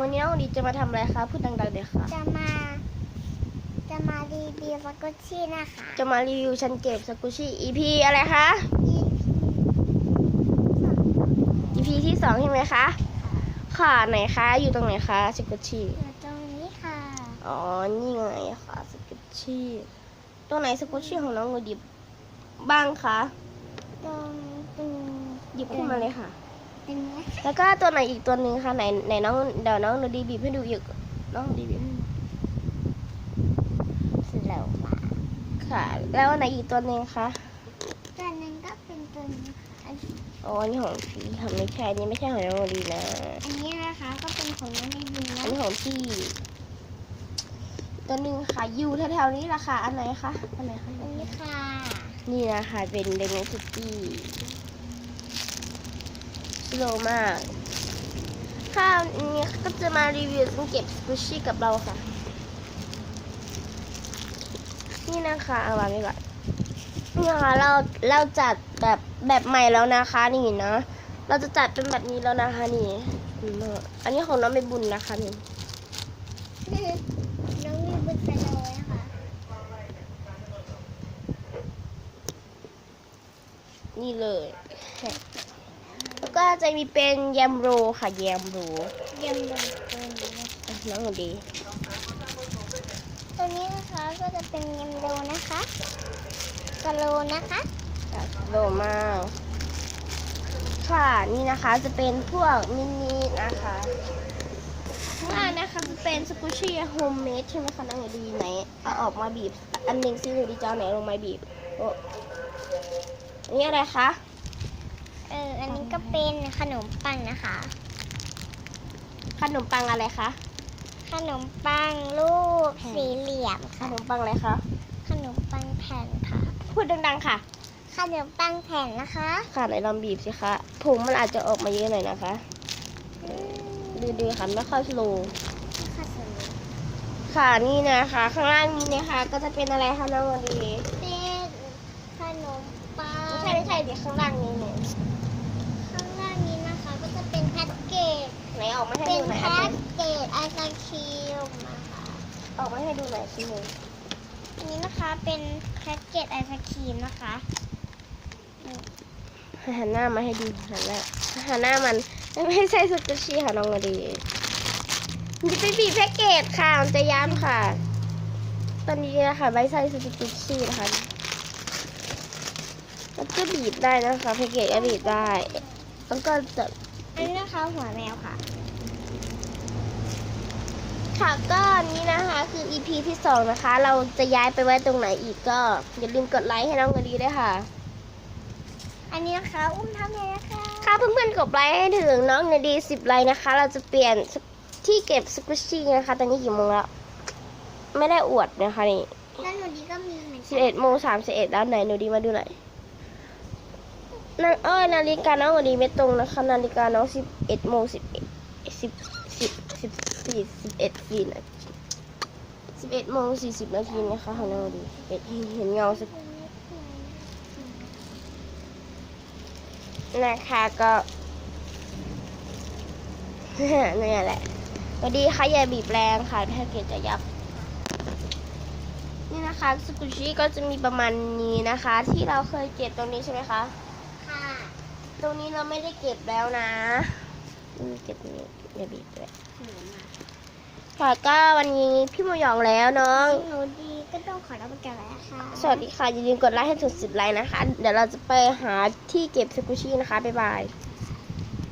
วันนี้น้องดีจะมาทำอะไรคะ พูดดังๆเดี๋ยวค่ะ จะมา จะมารีวิวสกุชชี่นะคะ จะมารีวิวชั้นเก็บสกุชี่ EP อะไรคะ EP ที่สองใช่ไหมคะ ค่ะไหนคะ อยู่ตรงไหนคะสกุชี่ อยู่ตรงนี้ค่ะ อ๋อ นี่ไงค่ะสกุชี่ ตรงไหนสกุชี่ของน้องดีบ้างคะ ตรงตรงหยิบขึ้นมาเลยค่ะตรงนี้ แล้วก็ตัวไหนอีกตัวหนึ่งคะไหนไหนน้องเดี๋ยวน้องหนูดีบีบให้ดูอีกน้องดีบีบให้ดูสโลว์มาค่ะ แล้วอันไหนอีกตัวหนึ่งคะตัวหนึงก็เป็นตัวนี้ค่ะอันอ๋ออันนี้ของพี่ค่ะไม่ใช่อันนี้ไม่ใช่ของน้องหนูดีนะอันนี้นะคะก็เป็นของน้องรีวิวอันะนนี้ของพี่ตัวหนึ่งค่ะอยู่แถวๆนี้แหละค่ะอันไหนคะอันไหนคะอันนี้ค่ะ นี่นะคะเป็นเดนซิตี้ สโลมากค่ะอันนี้ก็จะมารีวิวซึ่งเก็บสกูชี่กับเราค่ะ นี่นะคะเอาวางไว้ก่อนนี่นะคะเราเราจัดแบบแบบใหม่แล้วนะคะนี่นะเราจะจัดเป็นแบบนี้แล้วนะคะนี่นี่เนอะอันนี้ของน้องเป็นบุญนะคะนี่น้องรีวิวสโลว์นะคะนี่เลยแล้ว ก็จะมีเป็นแยมโรค่ะแยมโรเยี่ยมเลยตัวนี้นะอะน้องหนูดี ตัวนี้นะคะก็จะเป็นเยมโลนะคะสโลว์นะคะอะโลมากค่ะนี่นะคะจะเป็นพวกมินินะคะข้างล่างนะคะจะเป็นสกูชี่โฮมเมดใช่ไหมคะน้องหนูดีไหนเอาออกมาบีบ อันหนึ่งซิหนูดีจะเอาไหนลงมาบีบโอ้อันนี้อะไรคะ เออ อันนี้ก็เป็นขนมปังนะคะ ขนมปังอะไรคะ ขนมปังรูปสี่เหลี่ยมขค่ะ นมปังอะไรคะ ขนมปังแผ่นค่ะ พูดดังๆค่ะ ขนมปังแผ่นนะคะค่ะไหนลองบีบสิคะผงมันอาจจะออกมาเยอะหน่อยนะคะ อืมดูๆค่ะไม่ค่อยสโลว์ค่ะสโลว์ค่ะนี่นะคะ ข้างล่างนี้นะคะ ก็จะเป็นอะไรคะน้องวันดีเป็นขนมปังไม่ใช่ไม่ใช่เดี๋ยวข้างล่างนี้เนี่ย ข้างล่างนี้นะคะ ก็จะเป็นแพ็กเกจ ไหน ออกมาให้เป็นดูหน่อยแพ็อะกเกจไอศครีมนะคะออกมาให้ดูหน่อยสิหนึ่งอันนี้นะคะเป็นแพ็กเกจไอศครีมนะคะหันหน้ามาให้ดูหันหน้าหันหน้ามันไม่ใช่สกุชี่ค่ะน้องวันดีมันจะเป็นบีบแพ็กเกจค่ะมันจะย้ำค่ะ ตอนนี้นะคะไม่ใช่สกุชี่นะคะมันก็บีบได้นะคะแพ็กเกจก็บีบได้แล้วก็จะอันนี้นะคะหัวแมวค่ะ ค่ะก็อันนี้นะคะคือ EP ที่สองนะคะ เราจะย้ายไปไว้ตรงไหนอีกก็ อย่าลืมกดไลค์ให้น้องกันดีด้วยค่ะ อันนี้นะคะ อุ้มทำเลยนะคะค่ะเพื่อนๆกดไลค์ให้ถึงน้องกันดีสิบไลค์นะคะ เราจะเปลี่ยนที่เก็บสกุชชี่นะคะ ตอนนี้กี่โมงแล้ว ไม่ได้อวดนะคะนี่แล้วหนูดีก็มีเหมือนสิกับเอ็ดโมงสามสิบเอ็ดแล้วไหนหนูดีมาดูหน่อยนาเอ้ยนาฬิกาน้องหนูดีไม่ตรงนะคะ นาฬิกาน้องสิบเอ็ดโมงสิบเอ็ดสิบสิบสิบ สี่สิบเอ็ดสี่นาทีสิบเอ็ดโมงสี่สิบนาทีนะคะของน้องหนูดีเอ็ดเห็นเงาสักนะคะก็นี่แหละสวัสดีค่ะอย่าบีบแรงค่ะแพ็กเกจจะยับ นี่นะคะสกุชี่ก็จะมีประมาณนี้นะคะ ที่เราเคยเก็บตรงนี้ใช่ไหมคะ ค่ะ ตรงนี้เราไม่ได้เก็บแล้วนะ อืมเก็บตรงนี้อย่าบีบเลยค่ะก็วันนี้พี่โมยองแล้วน้อง หนูดีก็ต้องขอรับประกันแล้วค่ะสวัสดีค่ะอย่าลืมกดไลค์ให้ถึงสิบไลค์นะคะ เดี๋ยวเราจะไปหาที่เก็บสกุชี่นะคะ บ๊ายบาย